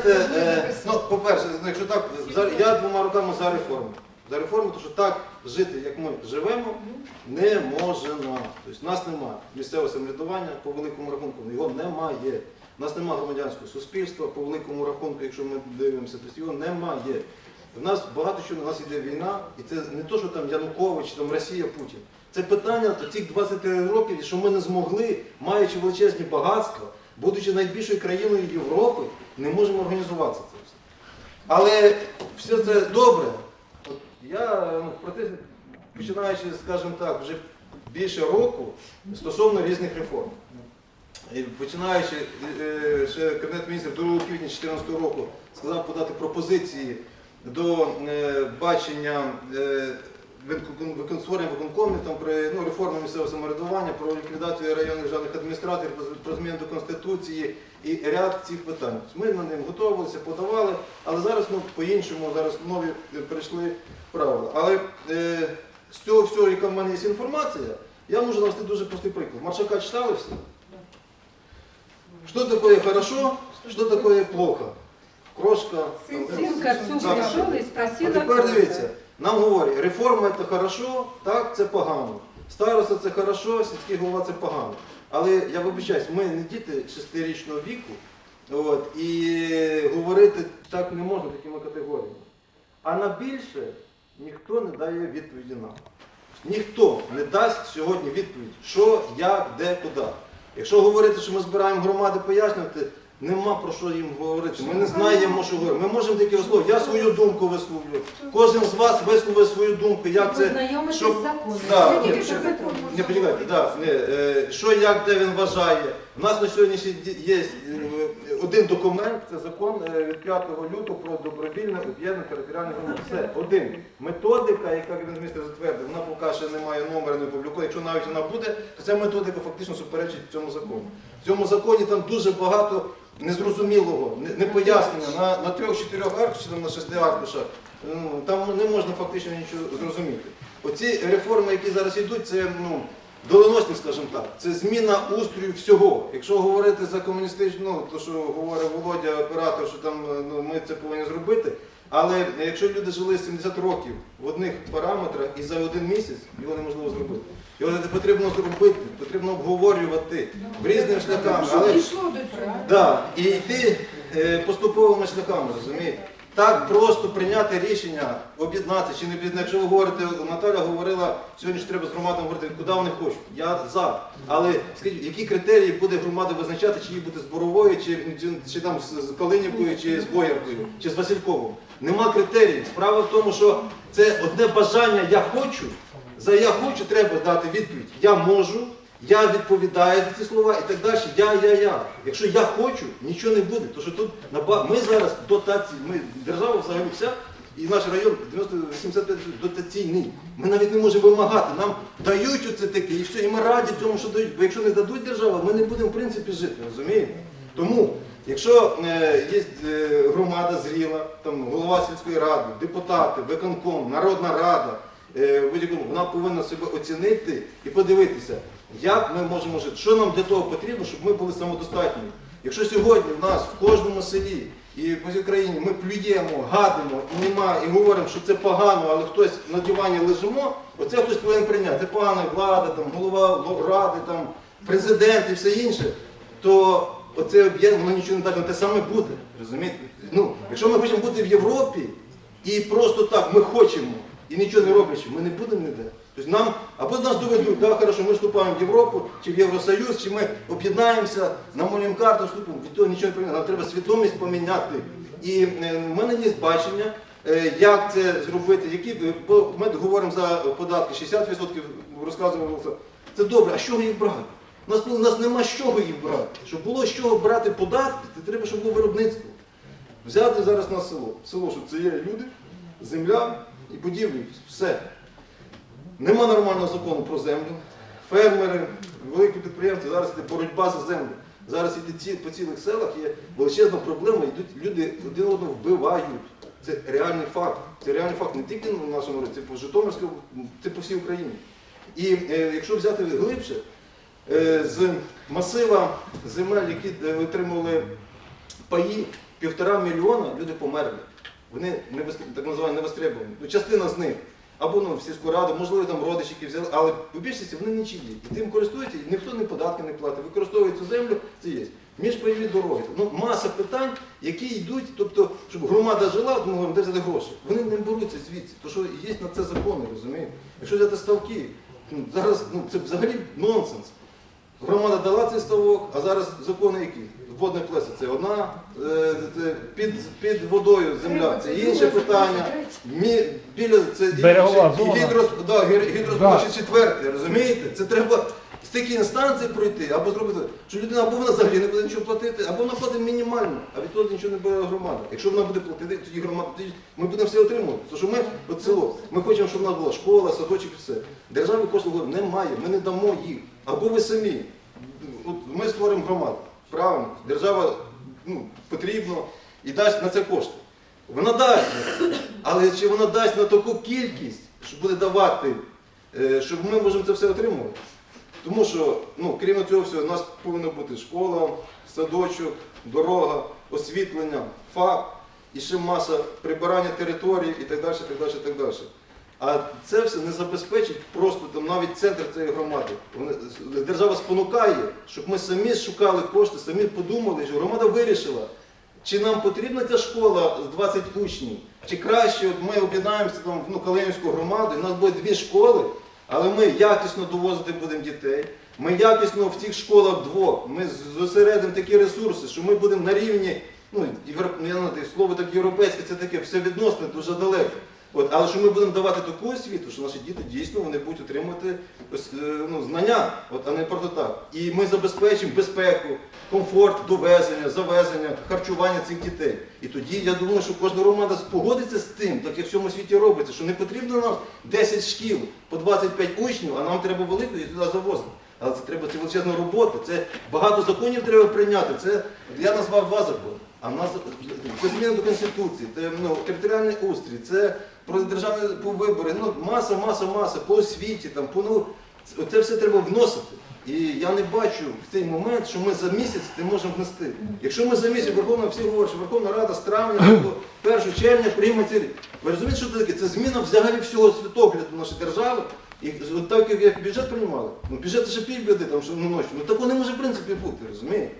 знаєте, е, ну, по-перше, якщо так, за- я двома руками за реформу. За реформу, тому що так жити, як ми живемо, не можна. Тобто, нас немає місцевого самоврядування по великому рахунку, його немає. У нас немає громадянського суспільства по великому рахунку, якщо ми дивимося, тобто його немає. У нас багато що у нас йде війна, і це не то, що там Янукович, там Росія, Путін. Це питання то цих 20 років, що ми не змогли, маючи величезні багатства, будучи найбільшою країною Європи, не можемо організуватися це все. Але все це добре. От я ну, починаючи, скажімо так, вже більше року стосовно різних реформ. І Починаючи е, ще Кабінет міністрів 2 квітня 2014 року сказав подати пропозиції до е, бачення е, викон- викон- створення виконкомів там про ну, реформу місцевого самоврядування, про ліквідацію районних державних адміністраторів, про, зміни до конституції і ряд цих питань. Ми на ним готувалися, подавали, але зараз ну, по-іншому, зараз нові е, перейшли правила. Але е, з цього всього, яка в мене є інформація, я можу навести дуже простий приклад. Маршака читали всі? Что такое хорошо, что такое плохо? Крошка. там, Сынка всю Так. пришел и А тепер дивіться, нам говорять, реформа це хорошо, так, це погано. Староста це хорошо, сільський голова це погано. Але я вибачаюсь, ми не діти шестирічного віку, от, і говорити так не можна такими категоріями. А на більше ніхто не дає відповіді нам. Ніхто не дасть сьогодні відповідь, що, як, де, куди. Якщо говорити, що ми збираємо громади пояснювати, нема про що їм говорити. Ми не знаємо, що говорити. Ми можемо тільки висловити. Я свою думку висловлю. Кожен з вас висловить свою думку, як це. Познайомитись з законом. Да, ні, ще- закон. Почекайте, да, не, е, що як де він вважає. У нас на сьогоднішній є е, один документ, це закон е, від 5 лютого про добровільне об'єднання територіальних громад. Все, один. Методика, яка він міністр затвердив, вона поки ще не має номера, не опублікує. Якщо навіть вона буде, то ця методика фактично суперечить цьому закону. В цьому законі там дуже багато незрозумілого, не- непояснення на, трьох-чотирьох аркушах, на шести аркушах. Ну, там не можна фактично нічого зрозуміти. Оці реформи, які зараз йдуть, це ну, доленосні, скажімо так, це зміна устрою всього. Якщо говорити за комуністичну, ну, то що говорить Володя, оператор, що там ну, ми це повинні зробити. Але якщо люди жили 70 років в одних параметрах і за один місяць, його неможливо зробити. Його потрібно зробити, потрібно обговорювати в різними шляхами. Але. Да, і йти е, поступовими шляхами, розумієте? Так просто прийняти рішення, об'єднатися чи не об'єднатися. Якщо ви говорите, Наталя говорила, сьогодні ж треба з громадами говорити, куди вони хочуть. Я за. Але скажіть, які критерії буде громада визначати, чи їй бути з Боровою, чи, чи, чи там з Калинівкою, чи з Бояркою, чи з Васильковим? Нема критеріїв. Справа в тому, що це одне бажання я хочу. За я хочу треба дати відповідь. Я можу, я відповідаю за ці слова і так далі. Я, я, я. Якщо я хочу, нічого не буде. Тому що тут наба- ми зараз дотації, ми держава взагалі вся, і наш район 90-85 дотаційний. Ми навіть не можемо вимагати. Нам дають оце таке, і все, і ми раді цьому, що дають. Бо якщо не дадуть держава, ми не будемо в принципі жити, розумієте? Тому, якщо е, є е, громада зріла, там голова сільської ради, депутати, виконком, народна рада, е, вона повинна себе оцінити і подивитися, як ми можемо жити, що нам для того потрібно, щоб ми були самодостатніми. Якщо сьогодні в нас в кожному селі і по всій країні ми плюємо, гадимо і нема, і говоримо, що це погано, але хтось на дивані лежимо, оце хтось повинен прийняти. Це погана влада, там, голова ради, там, президент і все інше, то оце об'єднання воно нічого не дасть, воно те саме буде. Розумієте? Ну, якщо ми хочемо бути в Європі і просто так ми хочемо і нічого не роблячи, ми не будемо ніде. Тобто нам або нас доведуть, да, хорошо, ми вступаємо в Європу чи в Євросоюз, чи ми об'єднаємося, намалюємо карту, вступимо, від того нічого не поміняти. Нам треба свідомість поміняти. І е, в мене є бачення, е, як це зробити, які е, бо ми говоримо за податки, 60% розказувалося. Це добре, а з чого їх брати? У нас, у нас нема з чого їх брати. Щоб було з чого брати податки, то треба, щоб було виробництво. Взяти зараз на село. Село, що це є люди, земля і будівлі. Все. Нема нормального закону про землю. Фермери, великі підприємці, зараз йде боротьба за землю. Зараз іде по цілих селах є величезна проблема, йдуть люди один одного вбивають. Це реальний факт. Це реальний факт не тільки в нашому році, це по Житомирській, це по всій Україні. І е, якщо взяти глибше, е, з масива земель, які е, отримували паї, півтора мільйона люди померли. Вони не так називаємо невостребовані. Ну, частина з них. Або ну, в сільську раду, можливо, там родичі, взяли, але в більшості вони нічиї. І тим користуються, і ніхто не податки не платить, використовує цю землю, це є. Міжпайові дороги. Ну, маса питань, які йдуть, тобто, щоб громада жила, ми говоримо, де взяти гроші. Вони не беруться звідси, тому що є на це закони, розумієте? Якщо взяти ставки, ну, зараз ну, це взагалі нонсенс. Громада дала цей ставок, а зараз закони які? Водне плесо це одна, е, під, під водою земля це інше питання. Мі, біля це Берегова інше. зона. Гідрос, да, гідросполучі Да. четверте, розумієте? Це треба стільки інстанцій пройти, або зробити, що людина або вона взагалі не буде нічого платити, або вона платить мінімально, а від того нічого не буде громада. Якщо вона буде платити, тоді громада, тоді ми будемо все отримувати. Тому що ми, от село, ми хочемо, щоб в нас була школа, садочок і все. Державі коштів немає, ми не дамо їх. Або ви самі. От ми створимо громаду. Правильно, держава ну, потрібно і дасть на це кошти. Вона дасть, але чи вона дасть на таку кількість, що буде давати, е, щоб ми можемо це все отримувати? Тому що, ну, крім цього всього, у нас повинна бути школа, садочок, дорога, освітлення, ФАП і ще маса прибирання території і так далі, так далі, так далі. А це все не забезпечить просто там навіть центр цієї громади. Держава спонукає, щоб ми самі шукали кошти, самі подумали, що громада вирішила, чи нам потрібна ця школа з 20 учнів, чи краще от ми об'єднаємося там в ну, Калинівську громаду, і нас буде дві школи, але ми якісно довозити будемо дітей. Ми якісно в цих школах двох, ми зосередимо такі ресурси, що ми будемо на рівні, ну, євро- я не знаю, слово так європейське, це таке все відносне, дуже далеко. От, але що ми будемо давати таку освіту, що наші діти дійсно вони будуть отримувати ось, е, ну, знання, от, а не просто так. І ми забезпечимо безпеку, комфорт довезення, завезення, харчування цих дітей. І тоді я думаю, що кожна громада погодиться з тим, так як в всьому світі робиться, що не потрібно нам 10 шкіл по 25 учнів, а нам треба велику і туди завозити. Але це треба це величезна робота. Це багато законів треба прийняти. Це я назвав два. А в нас це зміни до конституції, це ну, територіальний устрій, це про державні по вибори. Ну маса, маса, маса по освіті, там по ну це- все треба вносити. І я не бачу в цей момент, що ми за місяць це можемо внести. Якщо ми за місяць Верховна всі говорять, що Верховна Рада з травня до 1 червня прийме ці. Ви розумієте, що це таке? Це зміна взагалі всього світогляду нашої держави. І от так як, бюджет приймали, ну бюджет ще півбіди, там що ну, ночі. Ну такого не може в принципі бути, розумієте?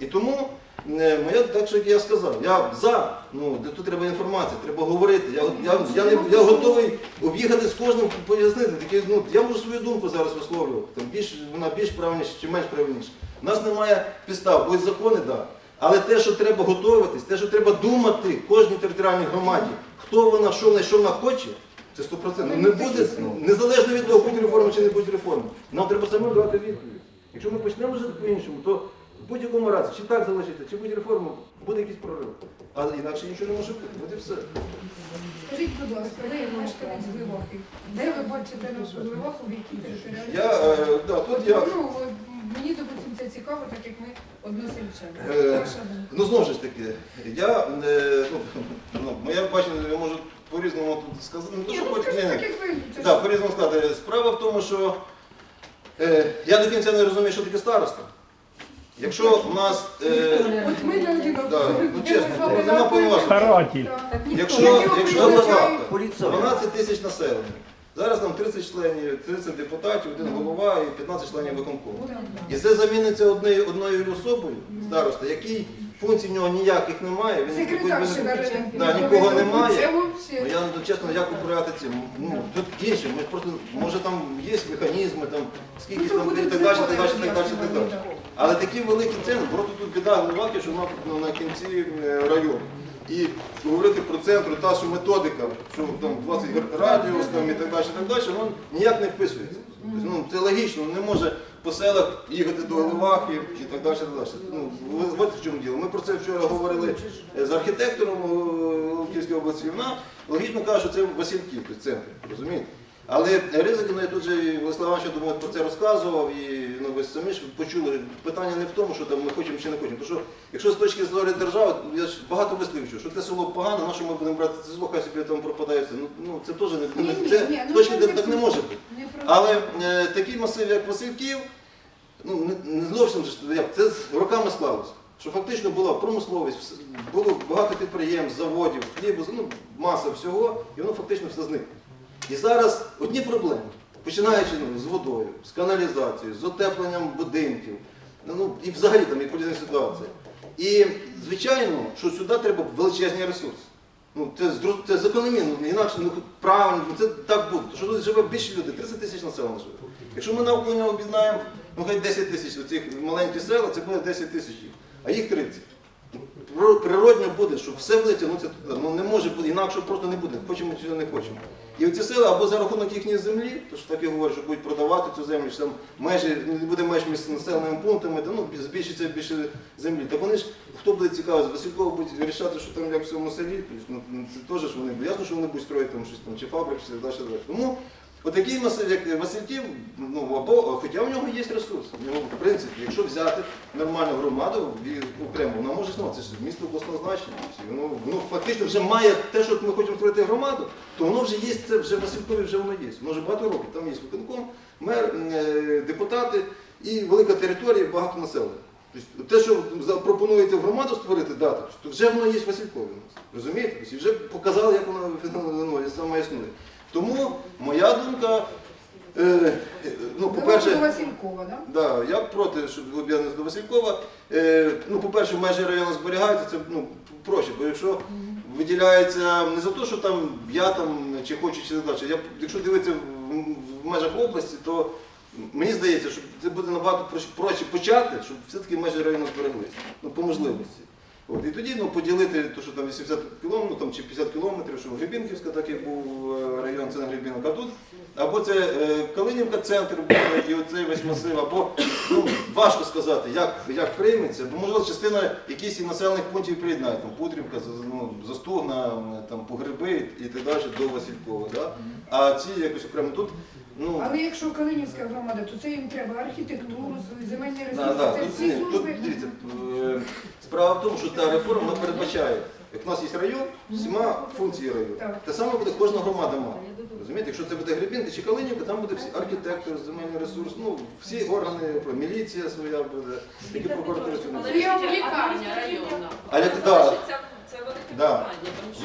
І тому е, моя, так що як я сказав, я за, ну де тут треба інформація, треба говорити. Я, я, я, не, я готовий об'їхати з кожним пояснити. Такі, ну, я можу свою думку зараз висловлювати. Там більш, вона більш правильніша чи менш правильніша. У нас немає підстав, будуть закони, так. Да. Але те, що треба готуватись, те, що треба думати кожній територіальній громаді, хто вона, що вона, що вона хоче, це 100%. Ну, не буде, ну, незалежно від того, будуть реформи чи не будуть реформи. Нам треба самим давати відповідь. Якщо ми почнемо жити по-іншому, то в будь-якому разі, чи так залишиться, чи буде реформа, буде якийсь прорив. Але інакше нічого не може бути. І все. Скажіть, будь ласка, ви мешканець Глибокий, де ви бачите нашу Глибоку, в якій територіальній? Я, е, да, тут я, Ну, мені, допустим, це цікаво, так як ми односельчани. Е, Ваша думка. ну знову ж таки, я, е, ну, ну, моє бачення, я можу по-різному тут сказати. Ну, то, Ні, що ну хоч- скажіть, ні, так як ви. Так, ж- по-різному сказати. Справа в тому, що е, я до кінця не розумію, що таке староста. Якщо в нас. Е, От ми. Да, ну, чесно, нема повноважень. Каратель. Якщо, якщо ви багато, 12 тисяч населення, зараз там 30 членів, 30 депутатів, один голова і 15 членів виконкому. І це заміниться одною особою, староста, який функцій в нього ніяких немає. Він Секретар він- навіть да, нікого немає. Ну, я ну, чесно, як управляти цим? Ну, тут ми просто, може там є механізми, там, скільки Ну, то там, і так далі, так далі, так далі, так далі. Але такі великі ціни, просто тут біда Глибаки, що вона ну, на кінці е, району. І говорити про центр, та що методика, що там 20 радіус там, і так далі, так далі, воно ніяк не вписується. Тобто, ну, це логічно, не може по селах їхати до Глибахи і так далі. Так далі. Ну, от в чому діло. Ми про це вчора говорили е, з архітектором е, Київської області. Вона логічно каже, що це Васильків, центр, розумієте? Але ризики, ну, я тут же Владислав Іванович, я думаю, про це розказував, і ну, ви самі ж почули. Питання не в тому, що там ми хочемо чи не хочемо. Тому що якщо з точки зору держави, я ж багато чув, що те село погано, на що ми будемо брати це село, хай собі там пропадає все. Ну, ну це теж не, Ні, ні, це ні, ну, точки це не так не може бути. Не про- Але е, такий масив, як Васильків, ну не, не зовсім ж як це з роками склалося. що фактично була промисловість, вс- було багато підприємств, заводів, хлібу, ну, маса всього, і воно фактично все зникло. І зараз одні проблеми, починаючи ну, з водою, з каналізацією, з отепленням будинків, ну і взагалі там і політична ситуація. І звичайно, що сюди треба величезні ресурси. Ну, це, це закономірно, ну, інакше ну, правильно, ну, це так буде. Що тут живе більше людей, 30 тисяч населення живе. Якщо ми навколо об'єднаємо, ну хай 10 тисяч оцих маленьких села, це буде 10 тисяч їх, а їх 30. Природньо буде, що все буде туди. Ну не може бути, інакше просто не буде. Хочемо чи не хочемо. І оці села або за рахунок їхньої землі, то що так і говорять, що будуть продавати цю землю, що там межі, не буде меж між населеними пунктами, то ну, збільшиться більше землі. Так вони ж, хто буде цікавий, Василькова будуть вирішати, що там як в цьому селі, тобто, ну, це теж ж вони, ясно, що вони будуть строїти там щось там, чи фабрики, чи так далі. Тому Отакий як Васильків, ну або хоча в нього є ресурс. В нього, в принципі, якщо взяти нормальну громаду окремо, вона може існувати. Це ж місто обласного значення. Воно, воно фактично вже має те, що ми хочемо створити громаду, то воно вже є, це вже в Василькові вже воно є. Воно вже багато років. Там є виконком, мер, е, депутати і велика територія, багато населення. Тобто те, що запропонуєте в громаду створити дати, то вже воно є в Василькові. у нас. Розумієте? І вже показали, як воно ну, саме існує. Тому моя думка, е, е, ну, По по-перше, Василькова, да? Да, я проти, щоб об'єднатися до Василькова. Е, ну, по-перше, межі району зберігаються, це ну, проще, бо якщо виділяється не за те, що там я там чи хочу, чи не. Я, якщо дивитися в, в межах області, то мені здається, що це буде набагато проще- проще почати, щоб все-таки межі району збереглися. Ну, по можливості. От, і тоді ну, поділити, то, що там 80 кілометрів ну, там, чи 50 кілометрів, що Гребінківська, так як був е, район, це не Гребінка, а тут або це е, Калинівка центр буде, і оцей весь масив, або ну, важко сказати, як, як прийметься, бо можливо частина якихось і населених пунктів приєднає, там Путрівка, ну, Застугна, там Погреби і так далі до Василькова. Да? А ці якось окремо тут, ну, Але якщо Калинівська громада, то це їм треба архітектуру, земельні ресурси, Да, да, це тут, всі ні, тут служби. дивіться, е, справа в тому, що та реформа вона передбачає, як у нас є район, всіма функції району. Так. Те саме буде кожна громада мати. Розумієте, якщо це буде Гребінка чи Калинівка, там буде всі архітектор, земельний ресурс, ну всі органи, міліція своя буде, які. Але ж лікарня районна. Да. Да.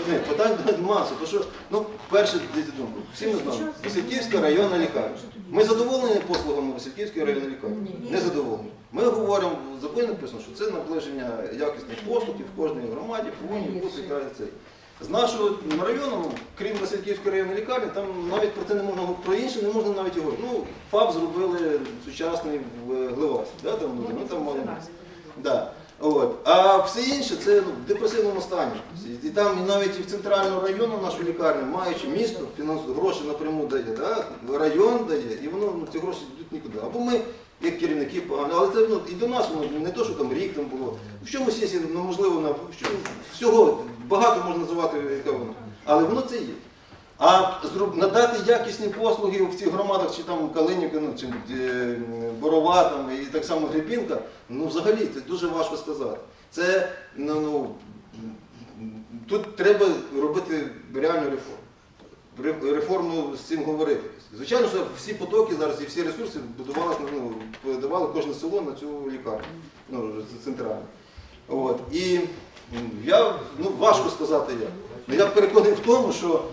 Ні, питань маса. То що, ну, перше, дайте думку, всі ми знаємо, Васильківська районна лікарня. Ми задоволені послугами Васильківської районної лікарні? Не задоволені. Ми говоримо, в законі написано, що це наближення якісних послуг і в кожній громаді повинні бути цей. З нашого району, крім Васильківської районної лікарні, там навіть про це не можна говорити, про інше не можна навіть говорити. Ну, ФАП зробили сучасний в е, Гливасі, да, там, ну, там. Да. От. А все інше це ну, в депресивному стані. І там і навіть і в центральному району нашу лікарню, маючи місто, фінанс... гроші напряму дає, да? район дає, і воно ну, ці гроші йдуть нікуди. Або ми, як керівники, погано, але це ну, і до нас воно не то, що там рік там було. В чомусь є, ну, можливо, на в чому- всього багато можна називати, яка воно. Але воно це є. А надати якісні послуги в цих громадах, чи там Калинівка, ну, чи е, Борова, там, і так само Гребінка, ну взагалі це дуже важко сказати. Це ну, ну, тут треба робити реальну реформу. Реформу з цим говорити. Звичайно, що всі потоки зараз і всі ресурси будувалися, ну, подавали кожне село на цю лікарню, ну, це центральну. От. І я, ну, важко сказати як. Ну, я переконаний в тому, що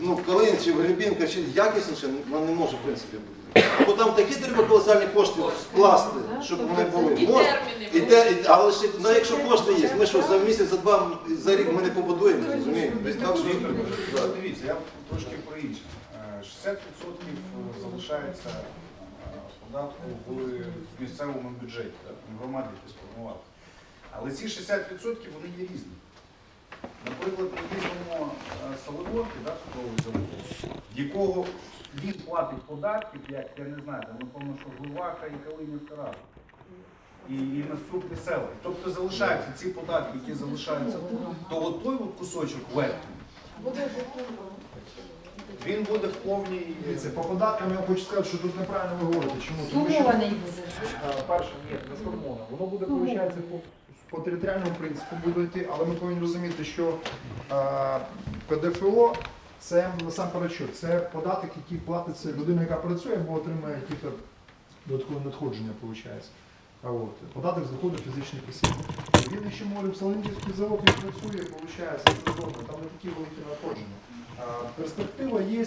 ну, в Калинці, в Гребінка чи якісніше вона не може в принципі бути. Бо там такі треба колосальні кошти вкласти, щоб вони були. І Може, терміни. і те, і, але ще, ну, якщо кошти є, ми що за місяць, за два, за рік ми не побудуємо, розумієте? Десь так, що Віктор, дивіться, я трошки про інше. Е, 60% залишається е, податку в місцевому бюджеті, так, в громаді сформувати. Але ці 60% вони є різні. Наприклад, ми візьмемо е, Соломорки, да, цукровий завод, в якого він платить податків, як я не знаю, там, напевно, що Гулваха і Калинівка разом. І, і наступні села. Тобто залишаються ці податки, які залишаються то от той от кусочок верхній, він буде в повній. Дивіться, по податкам я хочу сказати, що тут неправильно ви говорите. Чому? Тому що Сумований буде. е, перше, ні, не сформовано. Воно буде, виходить, по, по територіальному принципу буде йти, але ми повинні розуміти, що е, ПДФО це насамперед що? Це податок, який платиться людина, яка працює або отримує якісь додаткові надходження, виходить. А от, податок з доходу фізичних осіб. Він ще може Салонківський завод він працює, виходить, там не такі великі надходження. Перспектива є,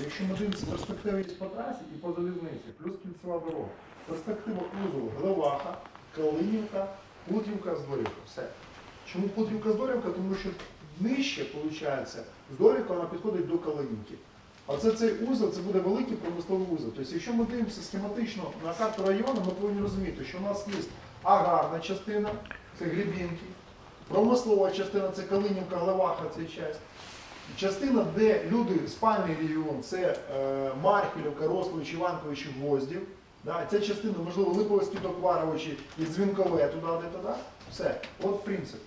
якщо ми дивимося, перспектива є по трасі і по залізниці, плюс кільцева дорога. Перспектива кузову Глеваха, Калинівка, Путрівка, Здорівка. Все. Чому Путрівка Здорівка? Тому що нижче, виходить, Здорівка вона підходить до Калинівки. А це цей узел, це буде великий промисловий узел. Тобто, якщо ми дивимося схематично на карту району, ми повинні розуміти, що у нас є аграрна частина, це Гребінки, промислова частина це Калинівка, Глеваха, це часть. Частина, де люди, спальний регіон, це е, Мархілівка, Рослович, Іванкович, Гвоздів. Да? Ця частина, можливо, Липовські Токваровичі і Дзвінкове туди, де туди. Все, от принцип.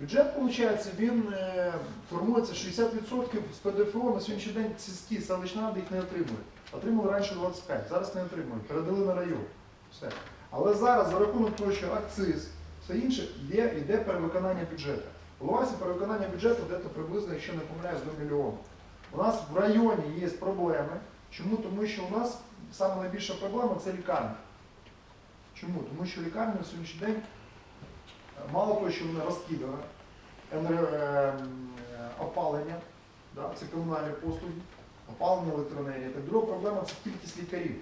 Бюджет, виходить, він е, формується 60% з ПДФО. На сьогоднішній день сільські селищні ради їх не отримують. Отримали раніше 25, зараз не отримують. Передали на район. Все. Але зараз за рахунок того, що акциз, все інше, є, йде перевиконання бюджету. У Луасі перевиконання бюджету десь приблизно, якщо не помиляюсь, до мільйона. У нас в районі є проблеми. Чому? Тому що у нас саме найбільша проблема це лікарня. Чому? Тому що лікарня на сьогоднішній день е, мало того, що вона розкидана, е, е, опалення, да, це комунальні послуги, опалення електроенергія. Так друга проблема це кількість лікарів.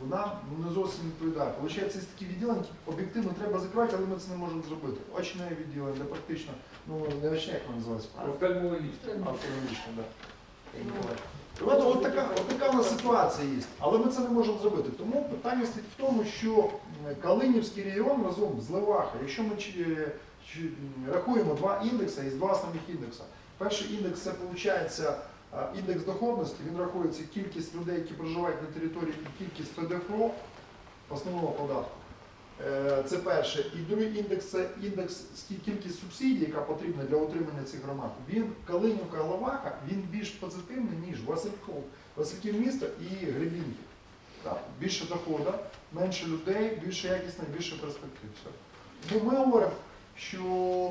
Вона ну, не зовсім відповідає. Получається, є такі відділення, які об'єктивно треба закривати, але ми це не можемо зробити. Очне відділення, де практично, ну не очне, як воно називається, Офтальмологічно. автоматично, так. Тобто, от така, от така у нас ситуація є, але ми це не можемо зробити. Тому питання стоїть в тому, що Калинівський регіон разом з Леваха, якщо ми чи- чи, рахуємо два індекси, є два основних індекси. Перший індекс це виходить індекс доходності, він рахується кількість людей, які проживають на території, і кількість ПДФО, основного податку. Е, Це перше. І другий індекс це індекс кількість субсидій, яка потрібна для утримання цих громад. Він Калинівка Лавака, він більш позитивний, ніж Васильков, Васильків місто і Гребінки. Так, Більше доходу, менше людей, більше якісно, більше перспектив. Все. Ну, ми говоримо, що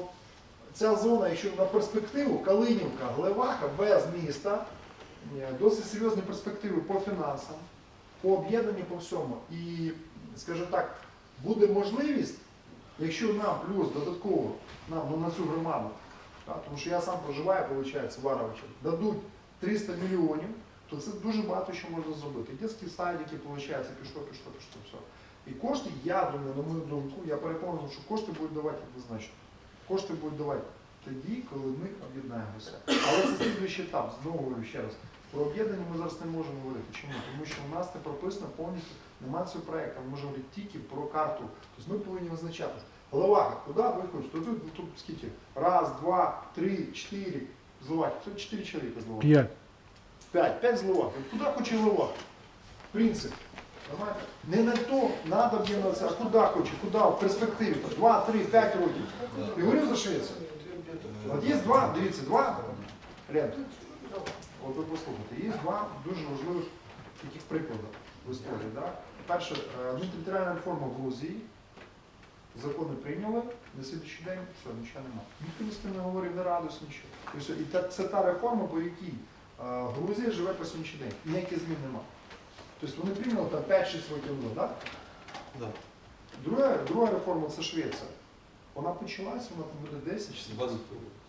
ця зона, якщо на перспективу, Калинівка, Глеваха без міста, досить серйозні перспективи по фінансам, по об'єднанню по всьому. І, скажімо так, буде можливість, якщо нам плюс додатково нам ну, на цю громаду, так, тому що я сам проживаю, виходить, в Варовичах, дадуть 300 мільйонів, то це дуже багато що можна зробити. Дітські садики, виходить, пішло, пішло, пішло, все. І кошти, я думаю, на мою думку, я переконаний, що кошти будуть давати однозначно. Кошти будуть давати тоді, коли ми об'єднаємося. Але це слідуючий етап, знову ще раз. Про об'єднання ми зараз не можемо говорити. Чому? Тому що у нас це прописано повністю, немає цього проєкту, ми можемо говорити тільки про карту. Тобто ми повинні визначати. Голова, куди ви хочете? Тут, тут скільки? Раз, два, три, чотири зловаки. Тут чотири чоловіка зловаки. П'ять. П'ять, п'ять зловак. Куди хоче зловак? Принцип. Понимаєте? Не на то треба об'єднатися, а куди хоче, куди в перспективі. Два, три, п'ять років. І говорю за Швецію. От є два, дивіться, два. Ряд. От ви послухайте, є два дуже важливих таких приклади в історії. Да? Перше, е, адмінтериторіальна реформа в Грузії. Закони прийняли, на слідчий день все, нічого немає. Ніхто ні з ким не говорив, не радусь, нічого. І все. І та- це та реформа, по якій е, Грузія живе по сьогоднішній день. Ніяких змін немає. Тобто вони прийняли там 5-6 років так? Да. Друга, друга реформа це Швеція. Вона почалась, вона там буде 10 чи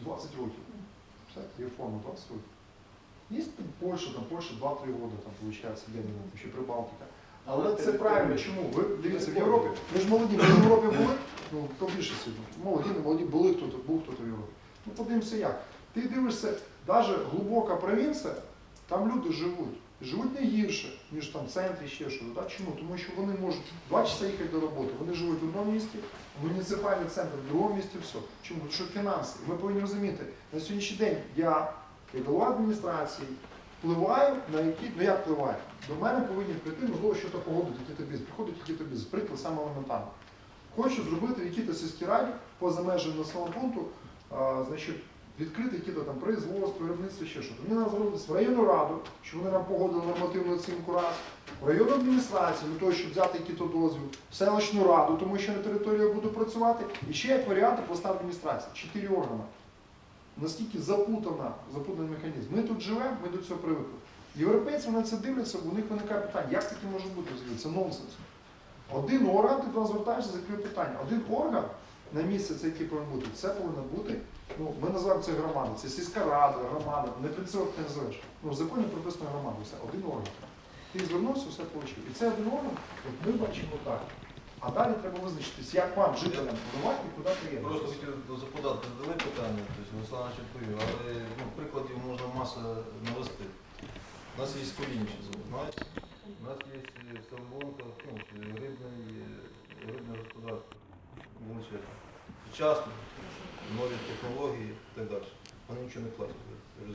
20 років. Все, реформа 20 років. Є там Польща, там Польща 2-3 роки, там виходить, Леніна, ще Прибалтика. Але це правильно, чому? Ви дивіться, в Європі, ви ж молоді, ви в Європі були? Ну, хто більше сьогодні? Молоді, не молоді, були хто-то, був хто-то в Європі. Ну, подивимося як. Ти дивишся, навіть глибока провінція, там люди живуть. Живуть не гірше, ніж там в центрі ще щось. Так? Чому? Тому що вони можуть два часа їхати до роботи. Вони живуть в одному місті, муніципальний центр в другому місті, все. Чому? Тому що фінанси. Ми повинні розуміти, на сьогоднішній день я, як голова адміністрації, впливаю на які, ну як впливаю? До мене повинні прийти, можливо, що то погодити, який то бізнес. Приходить який то бізнес. Приклад саме елементарно. Хочу зробити сільській раді, поза межами населеного пункту, а, значить, відкрити які-то там производство, виробництво, ще щось. Мені треба звернутися в районну раду, щоб вони нам погодили нормативну оцінку раз, в районну адміністрацію, для того, щоб взяти який-то дозвіл, в селищну раду, тому що на території я буду працювати, і ще як варіанти поста адміністрації. Чотири органи. Наскільки запутана, запутаний механізм. Ми тут живемо, ми до цього привикли. Європейці на це дивляться, у них виникає питання, як таке може бути? Це нонсенс. Один орган, ти нас звертаєшся, закрив питання. Один орган на місце це який повинен бути. Це повинна бути. Ну, ми називаємо це громада. Це сільська рада, громада, не принцип ти називаєш. Ну, в законі прописано громада, все, один орган. Ти звернувся, все отримав. І це один орган, от ми бачимо так. А далі треба визначитись, як вам, жителям, подавати і куди Просто хотів до заподатки задали питання, тобто Руслан відповів, але ну, прикладів можна маса навести. У нас є Колінічий завод, знаєте? У нас є в Стамбонках ну, рибне, рибне господарство. величезне. Сучасне, нові технології і так далі. Вони нічого не платять.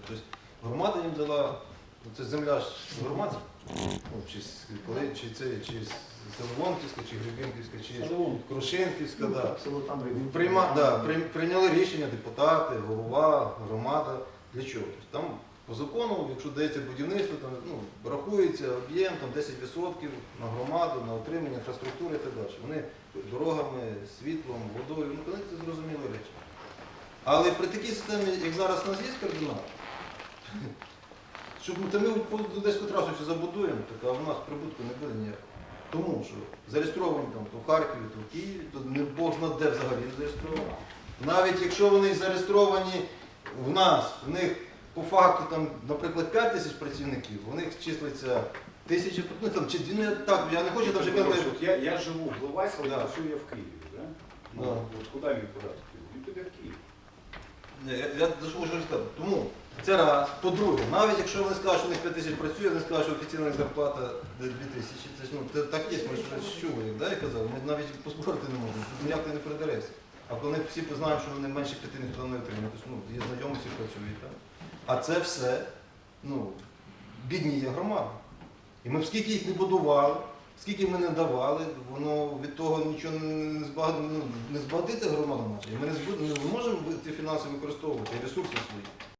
Тобто громада їм дала, це земля ж громади, ну, чи, коли, чи це чи Селовонківська, чи Гребінківська, чи Крушинківська, Ну, да. Прийма, да, при- прийняли рішення депутати, голова, громада. Для чого? Тобто Там по закону, якщо дається будівництво, там, ну, рахується об'єм там, 10% на громаду, на отримання інфраструктури і так далі. Вони дорогами, світлом, водою, ну, коли це зрозумілі речі. Але при такій системі, як зараз у нас є координат, щоб ми- та ми по- десь трасу ще забудуємо, так, а в нас прибутку не буде ніякого. Тому що зареєстровані там то в Харкові, то в Києві, то не Бог зна де взагалі зареєстровані. Навіть якщо вони зареєстровані в нас, в них по факту там, наприклад, 5 тисяч працівників, у них числиться тисячі, ну там чи не так, я не хочу там вже. Я, я живу в Ловайську, але Да. працюю я в Києві. Да? Ну, Да. от куди він подати? Він піде в Київ. Ні, Я, можу сказати. Тому це раз. По-друге, навіть якщо вони скажуть, що у них 5 тисяч працює, вони скажуть, що офіційна зарплата 2 тисячі. Це, ж, ну, це так є, ми ж вже чули, да, я казав, ми навіть поспорити не можемо, тут ніяк не передарешся. А коли всі познають, що вони менше п'яти ніхто не отримає, то ну, є знайомі, всі працюють. Так? А це все, ну, бідніє громада. І ми б скільки їх не будували, скільки ми не давали, воно від того нічого не, збаг... ну, не збагатиться громада наша. Ми не, можемо ці фінанси використовувати, ресурси свої.